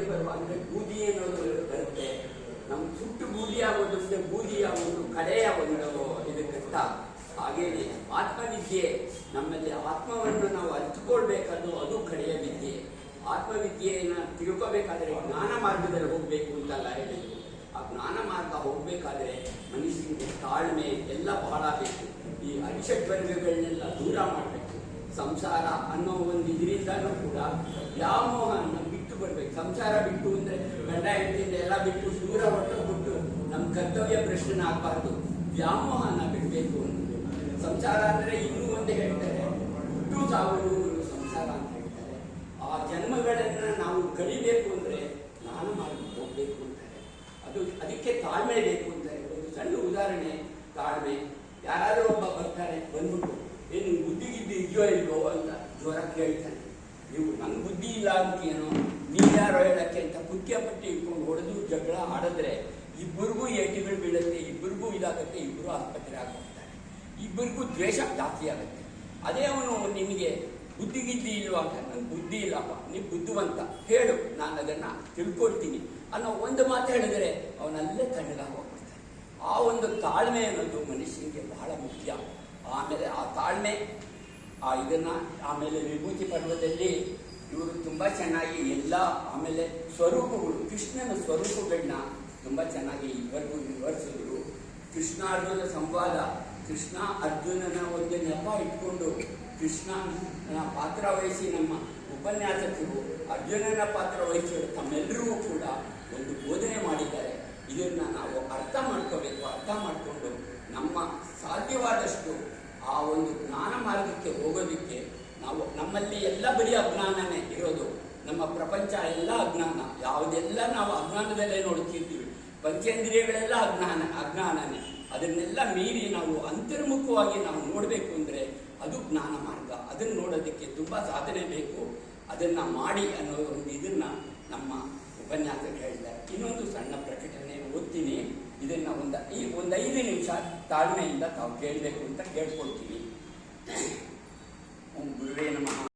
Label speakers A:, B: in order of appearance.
A: ಬರುವ ಅಂದರೆ ಬೂದಿ ಅನ್ನೋದು ಬರುತ್ತೆ ನಮ್ಮ ಸುಟ್ಟು ಬೂದಿ ಅಂದ್ರೆ ಬೂದಿಯ ಒಂದು ಕಡೆಯ ಒಂದು ಇದಕ್ಕಂತ ಹಾಗೇನೆ, ಆತ್ಮವಿದ್ಯೆ, ನಮ್ಮಲ್ಲಿ ಆತ್ಮವನ್ನು ನಾವು ಅರಿತುಕೊಳ್ಬೇಕಾದ್ರು ಅದು ಕಡೆಯ ವಿದ್ಯೆ. ಆತ್ಮವಿದ್ಯೆಯನ್ನು ತಿಳ್ಕೋಬೇಕಾದ್ರೆ ಜ್ಞಾನ ಮಾರ್ಗದಲ್ಲಿ ಹೋಗಬೇಕು ಅಂತಲ್ಲ ಹೇಳಿದ್ರು ಆ ಜ್ಞಾನ ಮಾರ್ಗ ಹೋಗ್ಬೇಕಾದ್ರೆ ಮನುಷ್ಯನಿಗೆ ತಾಳ್ಮೆ ಎಲ್ಲ ಬಹಳ ಬೇಕು. ಈ ಅರಿಷಡ್ವರ್ಗಗಳನ್ನೆಲ್ಲ ದೂರ ಮಾಡಬೇಕು. ಸಂಸಾರ ಅನ್ನೋ ಒಂದು ಇದರಿಂದನೂ ಕೂಡ ವ್ಯಾಮೋಹ ಸಂಸಾರ ಬಿಟ್ಟು ಅಂದ್ರೆ ಗಂಡ ಹೆಂಡತಿಯಿಂದ ಎಲ್ಲ ಬಿಟ್ಟು ದೂರ ಬಿಟ್ಟು ನಮ್ಮ ಕರ್ತವ್ಯ ಪ್ರಶ್ನೆ ಆಗಬಾರ್ದು. ವ್ಯಾಮೋಹನ ಬಿಡಬೇಕು ಅಂತ. ಸಂಸಾರ ಅಂದ್ರೆ ಇನ್ನೂ ಒಂದು ಹೇಳ್ತಾರೆ, ಹುಟ್ಟು ಸಾವು ಸಂಸಾರ ಅಂತ ಹೇಳ್ತಾರೆ. ಆ ಜನ್ಮಗಳನ್ನ ನಾವು ಕಲಿಬೇಕು ಅಂದ್ರೆ ನಾನು ಮಾಡಿ ಹೋಗ್ಬೇಕು ಅಂತಾರೆ. ಅದು ಅದಕ್ಕೆ ತಾಳ್ಮೆ ಬೇಕು ಅಂತಾರೆ. ಒಂದು ಸಣ್ಣ ಉದಾಹರಣೆ, ತಾಳ್ಮೆ. ಯಾರಾದರೂ ಒಬ್ಬ ಬರ್ತಾರೆ, ಬಂದ್ಬಿಟ್ಟು, ಏನು ಬುದ್ಧಿಗಿದ್ದು ಇದೆಯೋ ಇಲ್ವೋ? ಅಂತ ಜ್ವರ ಕೇಳ್ತಾನೆ. ನೀವು ನನ್ನ ಬುದ್ಧಿ ಇಲ್ಲ ಅಂತೀನೋ ನೀವ್ಯಾರೋ ಹೇಳಕ್ಕೆ ಅಂತ ಕುತ್ತಿಯ ಪಟ್ಟಿ ಇಟ್ಕೊಂಡು ಹೊಡೆದು ಜಗಳ ಆಡಿದ್ರೆ ಇಬ್ಬರಿಗೂ ಏಟಿಗಳು ಬೀಳುತ್ತೆ, ಇಬ್ಬರಿಗೂ ಇದಾಗುತ್ತೆ, ಇಬ್ಬರು ಆಸ್ಪತ್ರೆ ಆಗೋಗ್ತಾರೆ. ಇಬ್ಬರಿಗೂ ದ್ವೇಷ ಜಾಸ್ತಿ ಆಗುತ್ತೆ. ಅದೇ ಅವನು ನಿಮಗೆ ಬುದ್ಧಿ ಗಿದ್ದಿ ಇಲ್ವಾ ಅಂತ ನನ್ನ ಬುದ್ಧಿ ಇಲ್ಲಪ್ಪ, ನೀವು ಬುದ್ಧಿವಂತ, ಹೇಳು, ನಾನು ಅದನ್ನ ತಿಳ್ಕೊಳ್ತೀನಿ ಅನ್ನೋ ಒಂದು ಮಾತು ಹೇಳಿದ್ರೆ ಅವನಲ್ಲೇ ತಣ್ಣಗಾಗಿ ಹೋಗ್ಬಿಡ್ತಾನೆ. ಆ ಒಂದು ತಾಳ್ಮೆ ಅನ್ನೋದು ಮನುಷ್ಯನಿಗೆ ಬಹಳ ಮುಖ್ಯ. ಆಮೇಲೆ ಆ ತಾಳ್ಮೆ ಆ ಇದನ್ನ ಆಮೇಲೆ ವಿಭೂತಿ ಪರ್ವದಲ್ಲಿ ಇವರು ತುಂಬಾ ಚೆನ್ನಾಗಿ ಎಲ್ಲ ಆಮೇಲೆ ಸ್ವರೂಪಗಳು, ಕೃಷ್ಣನ ಸ್ವರೂಪಗಳನ್ನ ತುಂಬಾ ಚೆನ್ನಾಗಿ ಇವರೆಗೂ ವಿವರಿಸಿದ್ರು. ಕೃಷ್ಣ ಅರ್ಜುನ ಸಂವಾದ, ಕೃಷ್ಣ ಅರ್ಜುನನ ಒಂದು ನೆಪ ಇಟ್ಕೊಂಡು ಕೃಷ್ಣನ ಪಾತ್ರ ವಹಿಸಿ ನಮ್ಮ ಉಪನ್ಯಾಸಕರು ಅರ್ಜುನನ ಪಾತ್ರ ವಹಿಸಿ ತಮ್ಮೆಲ್ಲರಿಗೂ ಕೂಡ ಒಂದು ಬೋಧನೆ ಮಾಡಿದ್ದಾರೆ. ಇದನ್ನ ನಾವು ಅರ್ಥ ಮಾಡ್ಕೋಬೇಕು, ಅರ್ಥ ಮಾಡಿಕೊಂಡು ನಮ್ಮ ಸಾಧ್ಯವಾದಷ್ಟು ಆ ಮಾರ್ಗಕ್ಕೆ ಹೋಗೋದಕ್ಕೆ ನಾವು ನಮ್ಮಲ್ಲಿ ಎಲ್ಲ ಬರೀ ಅಜ್ಞಾನನೇ ಇರೋದು. ನಮ್ಮ ಪ್ರಪಂಚ ಎಲ್ಲ ಅಜ್ಞಾನ. ಯಾವುದೆಲ್ಲ ನಾವು ಅಜ್ಞಾನದಲ್ಲೇ ನೋಡ್ತಿರ್ತೀವಿ. ಪಂಚೇಂದ್ರಿಯಗಳೆಲ್ಲ ಅಜ್ಞಾನ, ಅಜ್ಞಾನನೇ. ಅದನ್ನೆಲ್ಲ ಮೀರಿ ನಾವು ಅಂತರ್ಮುಖವಾಗಿ ನಾವು ನೋಡಬೇಕು ಅಂದರೆ ಅದು ಜ್ಞಾನ ಮಾರ್ಗ. ಅದನ್ನು ನೋಡೋದಕ್ಕೆ ತುಂಬ ಸಾಧನೆ ಬೇಕು. ಅದನ್ನ ಮಾಡಿ ಅನ್ನೋ ಒಂದು ಇದನ್ನ ನಮ್ಮ ಉಪನ್ಯಾಸಕ್ಕೆ ಹೇಳಿದ್ದಾರೆ. ಇನ್ನೊಂದು ಸಣ್ಣ ಪ್ರಕಟಣೆ ಓದ್ತೀನಿ. ಇದನ್ನ ಒಂದು ಈ ಒಂದು ಐದು ನಿಮಿಷ ತಾಳ್ಮೆಯಿಂದ ತಾವು ಕೇಳಬೇಕು ಅಂತ ಕೇಳ್ಕೊಳ್ತೀವಿ 不是为了吗